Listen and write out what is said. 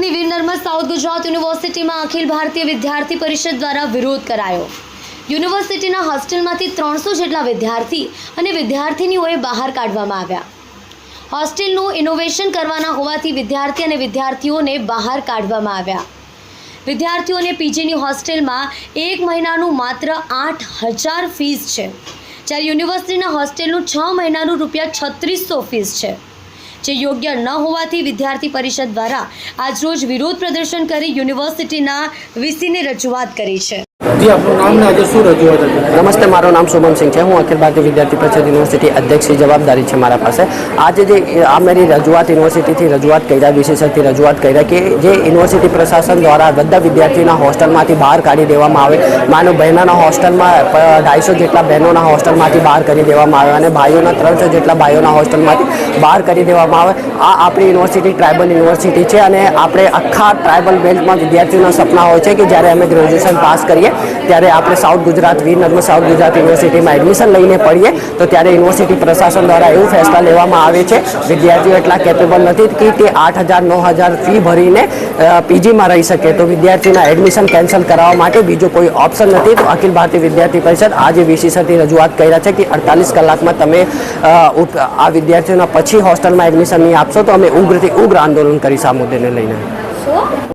વીર south Gujarat યુનિવર્સિટીમાં અખિલ ભારતીય વિદ્યાર્થી પરિષદ દ્વારા વિરોધ કરાયો. યુનિવર્સિટીના હોસ્ટેલમાંથી ત્રણસો જેટલા વિદ્યાર્થી અને વિદ્યાર્થીનીઓએ બહાર કાઢવામાં આવ્યા. હોસ્ટેલનું ઇનોવેશન કરવાના હોવાથી વિદ્યાર્થી અને વિદ્યાર્થીઓને બહાર કાઢવામાં આવ્યા. વિદ્યાર્થીઓને પીજીની હોસ્ટેલમાં એક મહિનાનું માત્ર આઠ હજાર ફીસ છે, જ્યારે યુનિવર્સિટીના હોસ્ટેલનું છ મહિનાનું રૂપિયા છત્રીસો ફીસ છે. જે યોગ્ય ન હોવાથી વિદ્યાર્થી પરિષદ દ્વારા આજરોજ વિરોધ પ્રદર્શન કરી યુનિવર્સિટીના વીસીને રજૂઆત કરી છે. જી, આપનું નામ ને શું રજૂઆત નમસ્તે, મારું નામ શુભમ સિંહ છે. હું અખિલ ભારતીય વિદ્યાર્થી પરિષદ યુનિવર્સિટી અધ્યક્ષની જવાબદારી છે મારા પાસે. આજે જે આ મારી રજૂઆત યુનિવર્સિટીથી રજૂઆત કર્યા વિશેષથી રજૂઆત કર્યા કે જે યુનિવર્સિટી પ્રશાસન દ્વારા બધા વિદ્યાર્થીના હોસ્ટેલમાંથી બહાર કાઢી દેવામાં આવે. માનો, બહેનોના હોસ્ટેલમાં ઢાઈસો જેટલા બહેનોના હોસ્ટેલમાંથી બહાર કરી દેવામાં આવે અને ભાઈઓના ત્રણસો જેટલા ભાઈઓના હોસ્ટેલમાંથી બહાર કરી દેવામાં આવે. આ આપણી યુનિવર્સિટી ટ્રાઇબલ યુનિવર્સિટી છે અને આપણે આખા ટ્રાઇબલ બેલ્ટમાં વિદ્યાર્થીઓના સપના હોય છે કે જ્યારે અમે ગ્રેજ્યુએશન પાસ કરીએ ત્યારે આપણે સાઉથ ગુજરાત વીર નર્મદ સાઉથ ગુજરાત યુનિવર્સિટીમાં એડમિશન લઈને પડીએ, તો ત્યારે યુનિવર્સિટી પ્રશાસન દ્વારા એવું ફેસલા લેવામાં આવે છે, વિદ્યાર્થીઓ એટલા કેપેબલ નથી કે તે આઠ હજાર, નવ હજાર ફી ભરીને પીજીમાં રહી શકે. તો વિદ્યાર્થીના એડમિશન કેન્સલ કરાવવા માટે બીજો કોઈ ઓપ્શન નથી. તો અખિલ ભારતીય વિદ્યાર્થી પરિષદ આજે વીસીસીથી રજૂઆત કર્યા છે કે અડતાલીસ કલાકમાં તમે આ વિદ્યાર્થીઓના પછી હોસ્ટેલમાં એડમિશન નહીં આપશો, તો અમે ઉગ્રથી ઉગ્ર આંદોલન કરીશ આ મુદ્દેને લઈને.